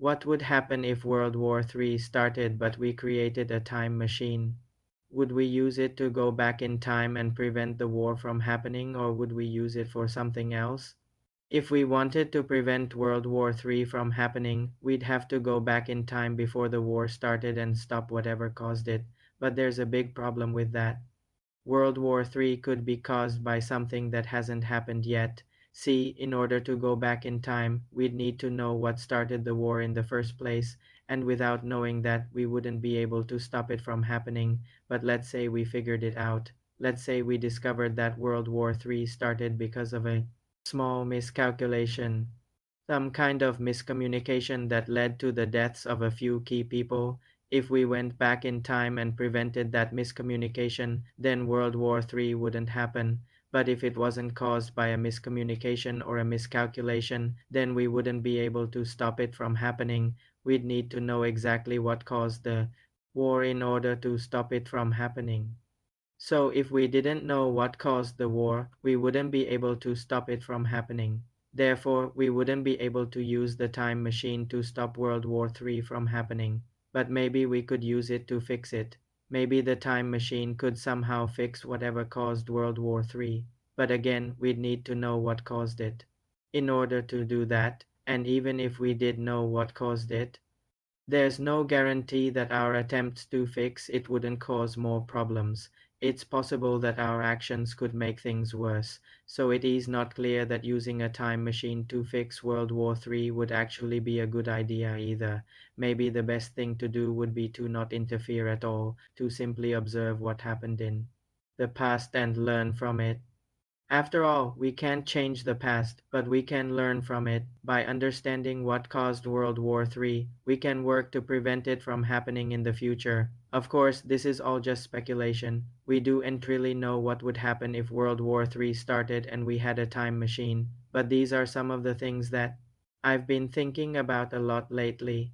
What would happen if World War III started but we created a time machine? Would we use it to go back in time and prevent the war from happening or would we use it for something else? If we wanted to prevent World War III from happening, we'd have to go back in time before the war started and stop whatever caused it, but there's a big problem with that. World War III could be caused by something that hasn't happened yet. See, in order to go back in time, we'd need to know what started the war in the first place, and without knowing that, we wouldn't be able to stop it from happening. But let's say we figured it out. Let's say we discovered that World War III started because of a small miscalculation, some kind of miscommunication that led to the deaths of a few key people. If we went back in time and prevented that miscommunication, then World War III wouldn't happen. But if it wasn't caused by a miscommunication or a miscalculation, then we wouldn't be able to stop it from happening. We'd need to know exactly what caused the war in order to stop it from happening. So if we didn't know what caused the war, we wouldn't be able to stop it from happening. Therefore, we wouldn't be able to use the time machine to stop World War III from happening but maybe we could use it to fix it. Maybe the time machine could somehow fix whatever caused World War III, but again, we'd need to know what caused it. In order to do that, and even if we did know what caused it, there's no guarantee that our attempts to fix it wouldn't cause more problems. It's possible that our actions could make things worse, so it is not clear that using a time machine to fix World War III would actually be a good idea either. Maybe the best thing to do would be to not interfere at all, to simply observe what happened in the past and learn from it. After all, we can't change the past, but we can learn from it. By understanding what caused World War III, we can work to prevent it from happening in the future. Of course, this is all just speculation. We do not really know what would happen if World War III started and we had a time machine, but these are some of the things that I've been thinking about a lot lately.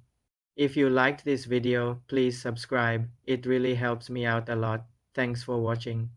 If you liked this video, please subscribe. It really helps me out a lot. Thanks for watching.